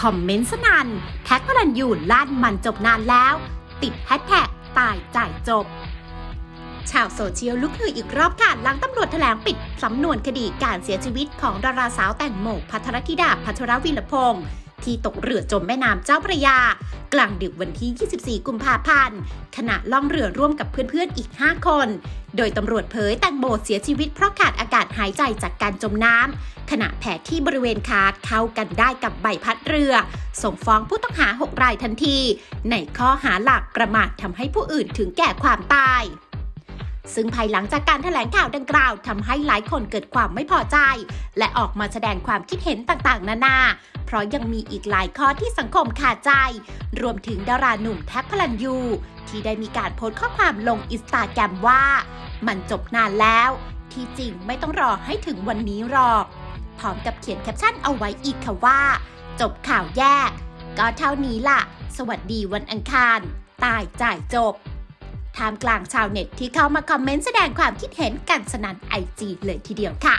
คอมเมนต์สนัน่นแท็กพลันยูลั่นมันจบนานแล้ว ติดแฮชแท็กตายจ่ายจบ ชาวโซเชียลลุกฮืออีกรอบค่ะหลังตำรวจแถลงปิดสำนวนคดีการเสียชีวิตของดาราสาวแต่งโมพัทรธิดาพัทรวิลพงศ์ที่ตกเรือจมแม่น้ำเจ้าพระยา กลางดึกวันที่ 24 กุมภาพันธ์ขณะล่องเรือร่วมกับเพื่อนๆอีก 5 คน โดยตำรวจเผยแตงโมเสียชีวิตเพราะขาดอากาศหายใจจากการจมน้ำขณะแผลที่บริเวณขาเข้ากันได้กับใบพัดเรือ ส่งฟ้องผู้ต้องหา 6 รายทันที ในข้อหาหลักประมาททำให้ผู้อื่นถึงแก่ความตายซึ่งภายหลังจากการแถลงข่าวดังกล่าวทำให้หลายคนเกิดความไม่พอใจ และออกมาแสดงความคิดเห็นต่างๆ นานา เพราะยังมีอีกหลายข้อที่สังคมขาดใจ รวมถึงดาราหนุ่มแท็กพลันยู ที่ได้มีการโพสต์ข้อความลงอินสตาแกรมว่า มันจบนานแล้ว ที่จริงไม่ต้องรอให้ถึงวันนี้หรอก พร้อมกับเขียนแคปชั่นเอาไว้อีกค่ะว่า จบข่าวแยก ก็เท่านี้ล่ะ สวัสดีวันอังคาร ตายจ่ายจบท่ามกลางชาวเน็ตที่เข้ามาคอมเมนต์แสดงความคิดเห็นกันสนั่นไอจีเลยทีเดียวค่ะ